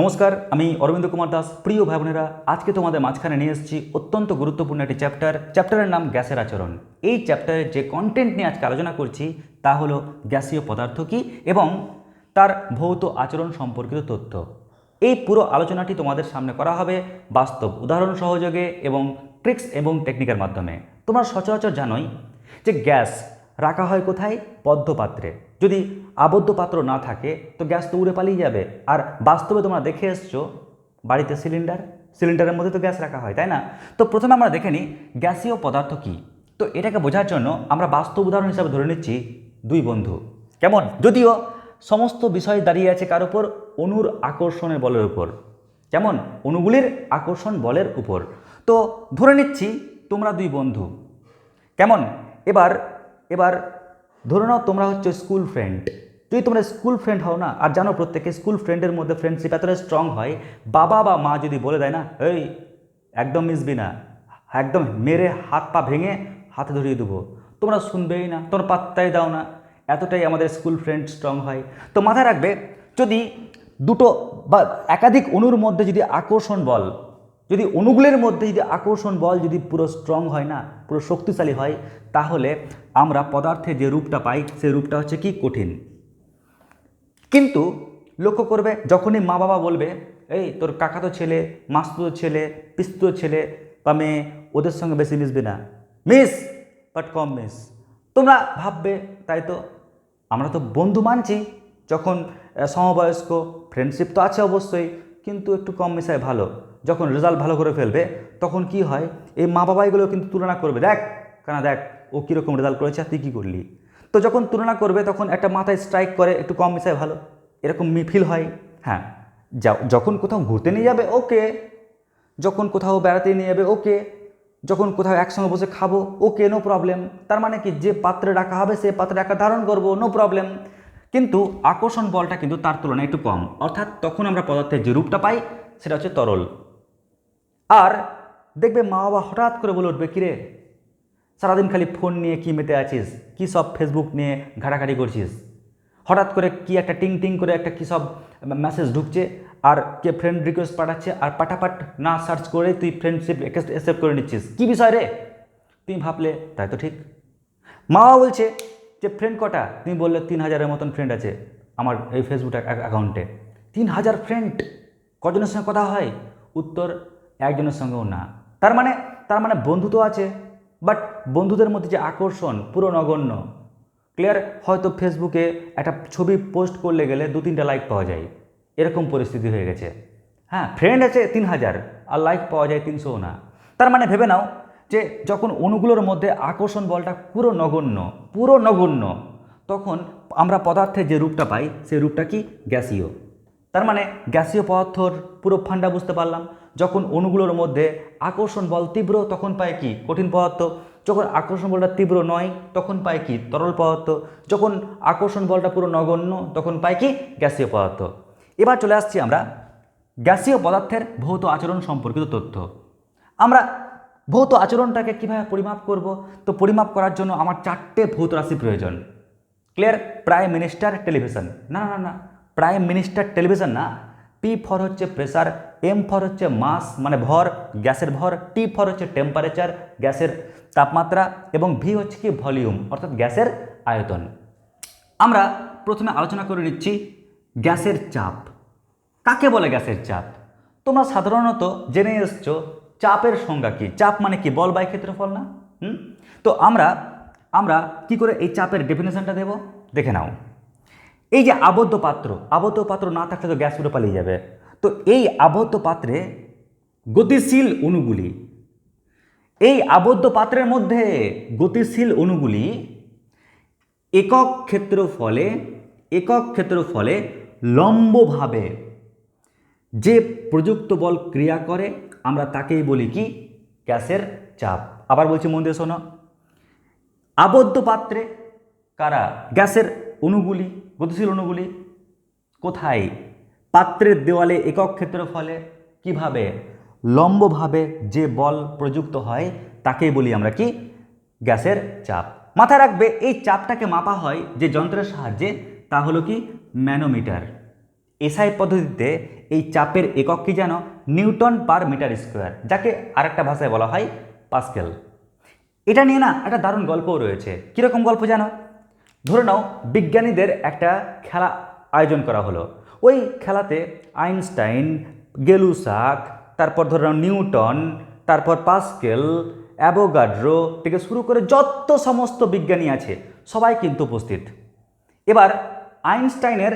নমস্কার, আমি অরবিন্দ কুমার দাস, প্রিয় ভাই বোনেরা আজকে তোমাদের মাঝখানে নিয়ে এসেছি অত্যন্ত গুরুত্বপূর্ণ একটি চ্যাপ্টার চ্যাপ্টারের নাম গ্যাসের আচরণ। এই চ্যাপ্টারের যে কন্টেন্ট নিয়ে আজকে আলোচনা করছি, তা হলো গ্যাসীয় পদার্থ কী এবং তার ভৌত আচরণ সম্পর্কিত তথ্য। এই পুরো আলোচনাটি তোমাদের সামনে করা হবে বাস্তব উদাহরণ সহযোগে এবং ট্রিক্স এবং টেকনিকের মাধ্যমে। তোমরা সচরাচর জানোই যে গ্যাস রাখা হয় কোথায়? বদ্ধ পাত্রে যদি আবদ্ধ পাত্র না থাকে, তো গ্যাস তো উড়ে পালিয়ে যাবে। আর বাস্তবে তোমরা দেখে এসছো, বাড়িতে সিলিন্ডার? সিলিন্ডারের মধ্যে তো গ্যাস রাখা হয়, তাই না? তো প্রথমে আমরা দেখে নিই, গ্যাসীয় পদার্থ কী? তো এটাকে বোঝার জন্য আমরা বাস্তব উদাহরণ হিসাবে ধরে নিচ্ছি দুই বন্ধু। কেমন? যদিও সমস্ত বিষয় দাঁড়িয়ে আছে কার উপর? অণুর আকর্ষণের বলের উপর। যেমন অণুগুলির আকর্ষণ বলের উপর। তো ধরে নিচ্ছি তোমরা দুই বন্ধু। কেমন? এবার এবার ধরে নাও তোমরা হচ্ছে স্কুল ফ্রেন্ড যদি তোমরা স্কুল ফ্রেন্ড হও না, আর জানো প্রত্যেকে স্কুল ফ্রেন্ডের মধ্যে ফ্রেন্ডশিপ এতটা স্ট্রং হয়, বাবা বা মা যদি বলে দেয় না, এই, একদম মিশবি না, একদম মেরে হাত পা ভেঙে হাতে ধরিয়ে দেবো। তোমরা শুনবেই না, তোমরা পাত্তাই দাও না, এতটাই আমাদের স্কুল ফ্রেন্ড স্ট্রং হয়। তো মাথায় রাখবে, যদি দুটো বা একাধিক অণুর মধ্যে যদি আকর্ষণ বল যদি অনুগুলের মধ্যে যদি আকর্ষণ বল যদি পুরো স্ট্রং হয় না, পুরো শক্তিশালী হয়, তাহলে আমরা পদার্থে যে রূপটা পাই, সেই রূপটা হচ্ছে কি? কঠিন। কিন্তু লক্ষ্য করবে, যখনই মা বাবা বলবে, এই তোর কাকাতো ছেলে, মাস্তুতো ছেলে, পিস্তুতো ছেলে বা মেয়ে, ওদের সঙ্গে বেশি মিশবে না। মিস বাট কম মিস। তোমরা ভাববে, তাই তো? আমরা তো বন্ধু মানছি, যখন সমবয়স্ক ফ্রেন্ডশিপ তো আছে অবশ্যই, কিন্তু একটু কম মেশায় ভালো। যখন রেজাল্ট ভালো করে ফেলবে, তখন কি হয়? এই মা বাবাইগুলো কিন্তু তুলনা করবে, দেখ, কেন, দেখ, ও কীরকম রেজাল্ট করেছে আর তুই কী করলি? তো যখন তুলনা করবে, তখন একটা মাথায় স্ট্রাইক করে, একটু কম মিশায় ভালো। এরকম ফিল হয়। হ্যাঁ যা- যখন কোথাও ঘুরতে নিয়ে যাবে, ওকে। যখন কোথাও বেড়াতে নিয়ে যাবে, ওকে। যখন কোথাও একসঙ্গে বসে খাব, ওকে নো প্রবলেম তার মানে কি, যে পাত্রে রাখা হবে, সে পাত্রে রাখা ধারণ করব নো প্রবলেম কিন্তু আকর্ষণ বলটা কিন্তু তার তুলনায় একটু কম। অর্থাৎ তখন আমরা পদার্থের যে রূপটা পাই, সেটা হচ্ছে তরল। আর দেখবে মা বাবা হঠাৎ করে বলে উঠবে, কিরে, সারাদিন খালি ফোন নিয়ে কি মেতে আছিস? কি সব ফেসবুক নিয়ে ঘাটাঘাটি করছিস? হঠাৎ করে কি একটা টিং টিং করে একটা কী সব মেসেজ ঢুকছে আর কে ফ্রেন্ড রিকোয়েস্ট পাঠাচ্ছে আর পাটাপাট না সার্চ করে তুই ফ্রেন্ডশিপ অ্যাকসেপ্ট করে নিচ্ছিস। কী বিষয় রে? তুমি ভাবলে, তাই তো ঠিক। মা বাবা বলছে, যে ফ্রেন্ড কটা? তুমি বললে, তিন হাজারের মতন ফ্রেন্ড আছে আমার এই ফেসবুক অ্যাকাউন্টে তিন হাজার ফ্রেন্ড কজনের সঙ্গে কথা হয়? উত্তর একজনের সঙ্গেও না। তার মানে তার মানে বন্ধু তো আছে বাট বন্ধুদের মধ্যে যে আকর্ষণ পুরো নগণ্য। ক্লিয়ার হয়তো ফেসবুকে একটা ছবি পোস্ট করলে গেলে দু তিনটা লাইক পাওয়া যায়। এরকম পরিস্থিতি হয়ে গেছে। হ্যাঁ ফ্রেন্ড আছে তিন হাজার, আর লাইক পাওয়া যায় তিনশোও না। তার মানে ভেবে নাও যে যখন অণুগুলোর মধ্যে আকর্ষণ বলটা পুরো নগণ্য পুরো নগণ্য, তখন আমরা পদার্থের যে রূপটা পাই, সেই রূপটা কি? গ্যাসীয়। তার মানে গ্যাসীয় পদার্থর পুরো ফান্ডা বুঝতে পারলাম। যখন অণুগুলোর মধ্যে আকর্ষণ বল তীব্র, তখন পায় কি? কঠিন পদার্থ। যখন আকর্ষণ বলটা তীব্র নয়, তখন পায় কি? তরল পদার্থ। যখন আকর্ষণ বলটা পুরো নগণ্য, তখন পায় কি? গ্যাসীয় পদার্থ। এবার চলে আসছি আমরা গ্যাসীয় পদার্থের ভৌত আচরণ সম্পর্কিত তথ্য। আমরা ভৌত আচরণটাকে কীভাবে পরিমাপ করব? তো পরিমাপ করার জন্য আমার চারটে ভৌত রাশি প্রয়োজন। ক্লিয়ার? Prime minister television. না না না। প্রাইম মিনিস্টার টেলিভিশন না পি ফর হচ্ছে প্রেসার এম ফর হচ্ছে মাস মানে ভর, গ্যাসের ভর টি ফর হচ্ছে টেম্পারেচার গ্যাসের তাপমাত্রা এবং ভি হচ্ছে কি ভলিউম অর্থাৎ গ্যাসের আয়তন। আমরা প্রথমে আলোচনা করে নিচ্ছি গ্যাসের চাপ। কাকে বলে গ্যাসের চাপ? তোমরা সাধারণত জেনে এসছো চাপের সংজ্ঞা কি। চাপ মানে কি? বল বাই ক্ষেত্রফল না? হুম? তো আমরা আমরা কি করে এই চাপের ডেফিনেশনটা দেব? দেখে নাও। এই যে আবদ্ধ পাত্র আবদ্ধ পাত্র না থাকলে তো গ্যাস উড়ে পালিয়ে যাবে। তো এই আবদ্ধ পাত্রে গতিশীল অণুগুলি, এই আবদ্ধ পাত্রের মধ্যে গতিশীল অণুগুলি একক ক্ষেত্রফলে একক ক্ষেত্রফলে লম্বভাবে যে প্রযুক্ত বল ক্রিয়া করে, আমরা তাকেই বলি কি? গ্যাসের চাপ। আবার বলছি মন দিয়ে শোনো। আবদ্ধ পাত্রে কারা? গ্যাসের অণুগুলি। গতিশীল অণুগুলি কোথায়? পাত্রের দেওয়ালে একক ক্ষেত্রফলে কীভাবে, লম্বভাবে যে বল প্রযুক্ত হয়, তাকেই বলি আমরা কি? গ্যাসের চাপ। মাথায় রাখবে, এই চাপটাকে মাপা হয় যে যন্ত্রের সাহায্যে, তা হলো কি? ম্যানোমিটার। এসআই পদ্ধতিতে এই চাপের একক কি যেন? নিউটন পার মিটার স্কোয়ার, যাকে আরেকটা ভাষায় বলা হয় পাস্কেল। এটা নিয়ে না একটা দারুণ গল্পও রয়েছে। কীরকম গল্প জানো ধরে নাও, বিজ্ঞানীদের একটা খেলা আয়োজন করা হলো। ওই খেলাতে আইনস্টাইন, গেলুসাক, তারপর ধরে নাও নিউটন, তারপর পাস্কেল, অ্যাবোগাড্রো থেকে শুরু করে যত সমস্ত বিজ্ঞানী আছে, সবাই কিন্তু উপস্থিত। এবার আইনস্টাইনের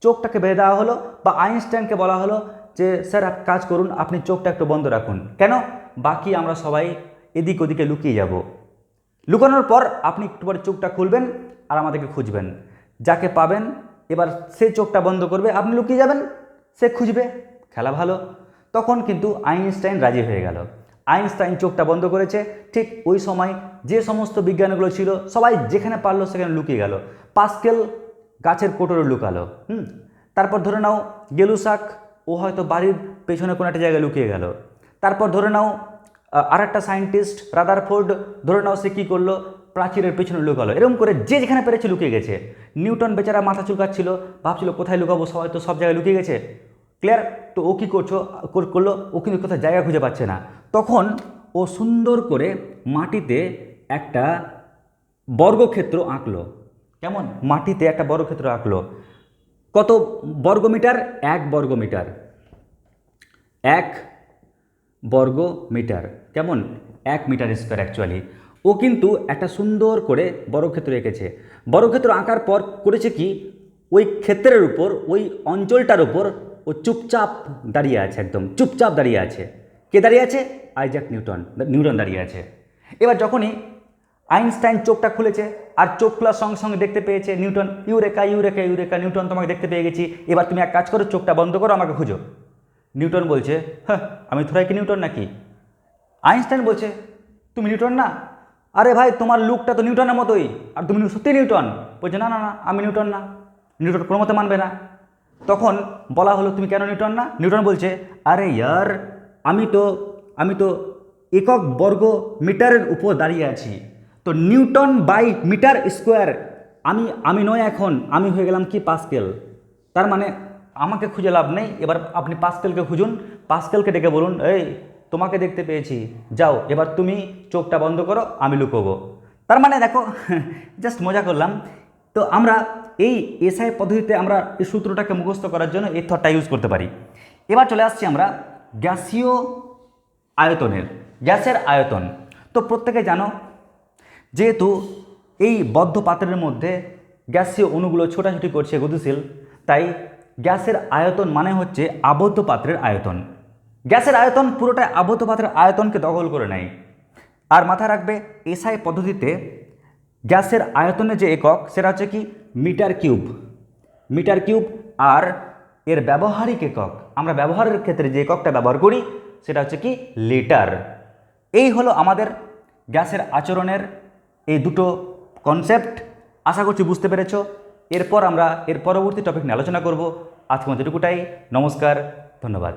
চোখটাকে বেঁধে দেওয়া হলো বা আইনস্টাইনকে বলা হলো যে, স্যার এক কাজ করুন, আপনি চোখটা একটু বন্ধ রাখুন। কেন? বাকি আমরা সবাই এদিক ওদিকে লুকিয়ে যাব। লুকানোর পর আপনি একটু পরে চোখটা খুলবেন আর আমাদেরকে খুঁজবেন। যাকে পাবেন, এবার সে চোখটা বন্ধ করবে, আপনি লুকিয়ে যাবেন, সে খুঁজবে, খেলা ভালো। তখন কিন্তু আইনস্টাইন রাজি হয়ে গেল। আইনস্টাইন চোখটা বন্ধ করেছে, ঠিক ওই সময় যে সমস্ত বিজ্ঞানীগুলো ছিল, সবাই যেখানে পারল সেখানে লুকিয়ে গেল। পাস্কেল গাছের কোটরে লুকালো, হুম? তারপর ধরে নাও গেলুসাক ও হয়তো বাড়ির পেছনে কোনো একটা জায়গায় লুকিয়ে গেল। তারপর ধরে নাও আর একটা সায়েন্টিস্ট, রাদারফোর্ড, ধরে নাও সে কী করল? প্রাচীরের পেছনে লুকালো। এরকম করে যে যেখানে পেরেছে লুকিয়ে গেছে। নিউটন বেচারা মাথা চুলকাচ্ছিল, ভাবছিল কোথায় লুকাবো, সবাই তো সব জায়গায় লুকিয়ে গেছে। ক্লিয়ার তো ও কী করছ? কর- করল, ও কিন্তু কোথাও জায়গা খুঁজে পাচ্ছে না। তখন ও সুন্দর করে মাটিতে একটা বর্গক্ষেত্র আঁকলো। কেমন? মাটিতে একটা বর্গক্ষেত্র আঁকলো। কত বর্গমিটার? এক বর্গমিটার। এক বর্গ মিটার কেমন? এক মিটার স্কোয়ার অ্যাকচুয়ালি ও কিন্তু একটা সুন্দর করে বর্গক্ষেত্র এঁকেছে। বর্গক্ষেত্র আঁকার পর করেছে কি? ওই ক্ষেত্রের উপর, ওই অঞ্চলটার উপর ও চুপচাপ দাঁড়িয়ে আছে একদম, চুপচাপ দাঁড়িয়ে আছে। কে দাঁড়িয়ে আছে? আইজাক নিউটন নিউটন দাঁড়িয়ে আছে। এবার যখনই আইনস্টাইন চোখটা খুলেছে আর চোখ খোলার সঙ্গে সঙ্গে দেখতে পেয়েছে Newton, eureka eureka eureka, Newton তোমাকে দেখতে পেয়ে গেছি, এবার তুমি এক কাজ করো, চোখটা বন্ধ করো, আমাকে খুঁজো। নিউটন বলছে হ্যাঁ আমি থোড়াই কি নিউটন নাকি? আইনস্টাইন বলছে, তুমি নিউটন না? আরে ভাই, তোমার লুকটা তো নিউটনের মতোই। আর তুমি সত্যি নিউটন? বলছে, না না না, আমি নিউটন না। নিউটন কোনো মতে মানবে না। তখন বলা হলো, তুমি কেন নিউটন না? নিউটন বলছে, আরে ইয়ার, আমি তো আমি তো একক বর্গ মিটারের উপর দাঁড়িয়ে আছি। তো নিউটন বাই মিটার স্কোয়ার, আমি আমি নয় এখন, আমি হয়ে গেলাম কি পাস্কেল? তার মানে আমাকে খুঁজে লাভ নেই। এবার আপনি পাস্কেলকে খুঁজুন। পাস্কেলকে ডেকে বলুন, এই তোমাকে দেখতে পেয়েছি। যাও, এবার তুমি চোখটা বন্ধ করো, আমি লুকোবো। তার মানে দেখো জাস্ট মজা করলাম। তো আমরা এই এসআই পদ্ধতিতে আমরা এই সূত্রটাকে মুখস্থ করার জন্য এই থটটা ইউজ করতে পারি। এবার চলে আসছি আমরা গ্যাসীয় আয়তনের, গ্যাসের আয়তন। তো প্রত্যেকে জানো, যেহেতু এই বদ্ধ পাত্রের মধ্যে গ্যাসীয় অণুগুলো ছোটাছুটি করছে গতিশীল, তাই গ্যাসের আয়তন মানে হচ্ছে আবদ্ধ পাত্রের আয়তন। গ্যাসের আয়তন পুরোটা আবদ্ধ পাত্রের আয়তনকে দখল করে নেয়। আর মাথায় রাখবে, এসআই পদ্ধতিতে গ্যাসের আয়তনের যে একক, সেটা হচ্ছে কি? Metre cube. মিটার কিউব আর এর ব্যবহারিক একক। আমরা ব্যবহারের ক্ষেত্রে যে এককটা ব্যবহার করি, সেটা হচ্ছে কি? লিটার। এই হলো আমাদের গ্যাসের আচরণের এই দুটো কনসেপ্ট আশা করছি বুঝতে পেরেছ। এরপর আমরা, এর পরবর্তী টপিক নিয়ে আলোচনা করব। আজকে মধ্যে নমস্কার, ধন্যবাদ।